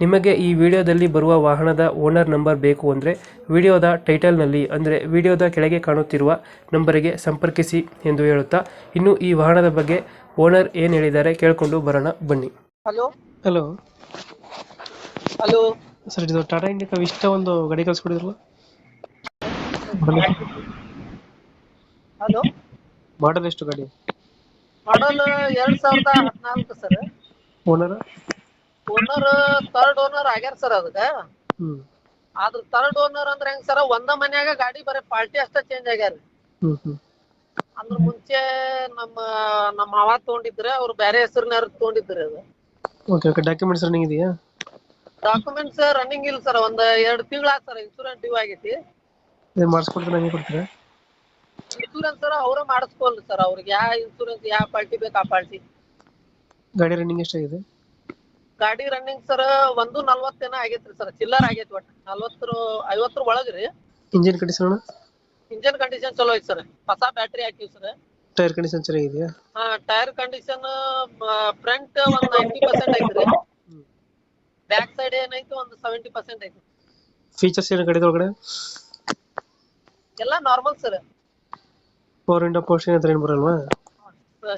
ನಿಮಗೆ ಈ ವಿಡಿಯೋದಲ್ಲಿ ಬರುವ ವಾಹನದ ಓನರ್ ನಂಬರ್ ಬೇಕು ಅಂದರೆ ವಿಡಿಯೋದ ಟೈಟಲ್ನಲ್ಲಿ ಅಂದರೆ ವಿಡಿಯೋದ ಕೆಳಗೆ ಕಾಣುತ್ತಿರುವ ನಂಬರಿಗೆ ಸಂಪರ್ಕಿಸಿ ಎಂದು ಹೇಳುತ್ತಾ ಇನ್ನು ಈ ವಾಹನದ ಬಗ್ಗೆ ಓನರ್ ಏನು ಹೇಳಿದ್ದಾರೆ ಕೇಳಿಕೊಂಡು ಬರೋಣ ಬನ್ನಿ. ಹಲೋ? ಹಲೋ. ಹಲೋ? ಸರ್ ಇದು ಟಾಟಾ ಇಂಡಿಕಾ ಇಷ್ಟ ಒಂದು ಗಾಡಿ ಕಳಿಸ್ಕೊಡಿದ್ರಲ್ಲ? ಹಲೋ? ಮಾಡಲ್ ಎಷ್ಟು ಗಾಡಿ? ಮಾಡಲ್ ಎರಡ್ ಸಾವಿರದ ಹದಿನಾಲ್ಕು sir. Owner? Owner third owner ಆಗ್ಯಾರ ಸರ್ ಅದಕ್ಕ ಆದ್ರ ಥರ್ಡ್ ಓನರ್ ಅಂದ್ರ ಹೆಂಗ್ ಸರ್ ಒಂದ ಮನ್ಯಾಗ ಗಾಡಿ ಬರೀ ಪಾರ್ಟಿ ಅಷ್ಟ ಚೇಂಜ್ ಆಗ್ಯಾರ. ಅಂದ್ರ ಮುಂಚೆ ನಮ್ಮ ನಮ್ಮ ಮಾವ ತಗೊಂಡಿದ್ರ ಅವ್ರು ಬ್ಯಾರೆ ಹೆಸರಿನಾರ ತಗೊಂಡಿದ್ರಿ ಅದು. ಓಕೆ ಓಕೆ ಡಾಕ್ಯುಮೆಂಟ್ಸ್ ರನ್ನಿಂಗ್ ಇದೆಯಾ? ಡಾಕ್ಯುಮೆಂಟ್ಸ್ ರನ್ನಿಂಗ್ ಇಲ್ಲ ಸರ್ ಒಂದ್ ಎರಡ್ ತಿಂಗಳ ಸರ್ ಇನ್ಶೂರೆನ್ಸ್ ಡ್ಯೂ ಆಗೈತಿ. ಏನು ಮಾಡಿಸ್ಕೊಡ್ತಾರೆ ಹಂಗೆ ಕೊಡ್ತೀರಾ? ಇನ್ಶೂರೆನ್ಸ್ ಸರ್ ಅವ್ರ ಮಾಡಿಸ್ಕೊಲ್ರಿ ಸರ್ ಅವ್ರಿಗೆ ಯಾವ ಇನ್ಶೂರೆನ್ಸ್ ಯಾವ ಪಾರ್ಟಿ ಬೇಕಾ ಆ ಪಾರ್ಟಿ ಗಾಡಿ ರನ್ನಿಂಗ್ ಎಷ್ಟಾಗಿದೆ? ಗಾಡಿ ರನ್ನಿಂಗ್ ಸರ್ ಒಂದು ನಲ್ವತ್ತೇನ ಆಗೈತ್ರಿ ಸರ್ ಚಿಲ್ಲರ್ ಆಗೈತಿ ಒಟ್ಟ. ನಲ್ವತ್ತರ ಐವತ್ತರ ಒಳಗ್ರಿ. ಇಂಜಿನ್ ಕಂಡೀಷನ್ ಇಂಜಿನ್ ಕಂಡೀಷನ್ ಚಲೋ ಐತಿ ಸರ್ ಹೊಸ ಬ್ಯಾಟ್ರಿ ಹಾಕಿವಿ ಸರ್ ಟೈರ್ ಕಂಡೀಷನ್ ಚೆನ್ನಾಗಿದೆಯಾ ಟೈರ್ ಕಂಡೀಷನ್ ಫ್ರಂಟ್ ಒಂದ್ ನೈಂಟಿ ಪರ್ಸೆಂಟ್ ಐತ್ರಿ ಬ್ಯಾಕ್ ಸೈಡ್ ಏನೈತಿ ಒಂದು ಸೆವೆಂಟಿ ಪರ್ಸೆಂಟ್ ಐತಿ. ಫೀಚರ್ಸ್ ಏನು ಗಾಡಿ ಒಳಗಡೆ? ಎಲ್ಲ normal sir four into portion ಅಂತ ಏನು ಬರಲ್ವಾ?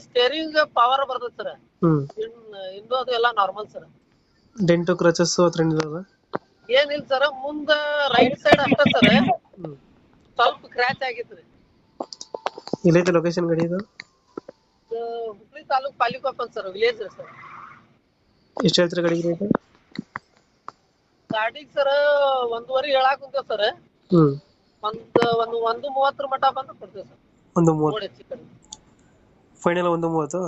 ಸ್ಟೇರಿಂಗ್ ಪವರ್ ಬರ್ತದೆ ಸರ್ ಇನ್ನು ಇನ್ ಇಂದು ಅದು ಎಲ್ಲ ನಾರ್ಮಲ್ ಸರ್ ಡೆಂಟು ಕ್ರಚಸ್ ಹತ್ರ ಏನಿಲ್ಲ ಸರ್ ಮುಂದ ರೈಟ್ ಸೈಡ್ ಅಂತ ಸರ್ ಸ್ವಲ್ಪ ಕ್ರ್ಯಾಚ್ ಆಗೈತ್ರಿ. ಎಲ್ಲೈತೆ ಲೊಕೇಶನ್ ಗಡಿ ಇದು? ಹುಬ್ಳಿ ತಾಲೂಕ್ ಪಾಲಿಕೊಪ್ಪನ್ ಸರ್ ವಿಲೇಜ್ ಸರ್ ಎಷ್ಟು ಹೇಳ್ತೀರಾ ಗಡಿ ರೇಟ್ ಗಾಡಿಗ್ ಸರ್ ಒಂದೂವರೆ ಹೇಳಾಕ ಕುಂತೇವ್ ಸರ್ ಹ್ಞೂ ಒಂದ್ ಒಂದು ಒಂದು ಮೂವತ್ತರ ಮಟ ಬಂದು ಕೊಡ್ತೇವೆ ಸರ್ ಒಂದು ಮೂವತ್ತು. ನೋಡಿ ಹೆಚ್ಚು ಕಡಿಮೆ. ಫೈನಲ್ ಒಂದು ಮೂವತ್ತು?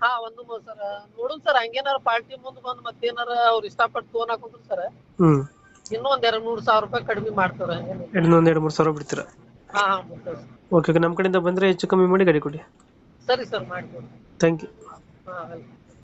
ಹಾ ಒಂದು ಮೂವತ್ ಸರ್. ನೋಡುನ್ ಸರ್ ಹಂಗೇನಾರ ಪಾರ್ಟಿ ಮುಂದ್ ಬಂದ್ ಮತ್ತೇನಾರ ಅವ್ರ ಇಷ್ಟಪಟ್ಟು ಫೋನ್ ಹಾಕೊಂಡ್ರು ಸರ್. ಹ್ಮ್. ಇನ್ನೂ ಒಂದ್ ಎರಡ್ ಮೂರ್ ಸಾವಿರ ರೂಪಾಯಿ ಕಡಿಮೆ ಮಾಡ್ತಾರ. ಹಂಗೇನಿಲ್ಲ. ಎರಡು ಮೂರ್ ಎರಡು ಮೂರು ಸಾವಿರ ಬಿಡ್ತೀರಾ? ಹಾ ಹಾ ಸರ್. ಓಕೆ ಓಕೆ ನಮ್ಮ ಕಡೆಯಿಂದ ಬಂದ್ರೆ ಹೆಚ್ಚು ಕಮ್ಮಿ ಮಾಡಿ ಗಾಡಿ ಕೊಡಿ. ಸರಿ ಸರ್ ಮಾಡ್ಕೊಡಿ. ಥ್ಯಾಂಕ್ ಯು ಹಾ ವೆಲ್ಕಮ್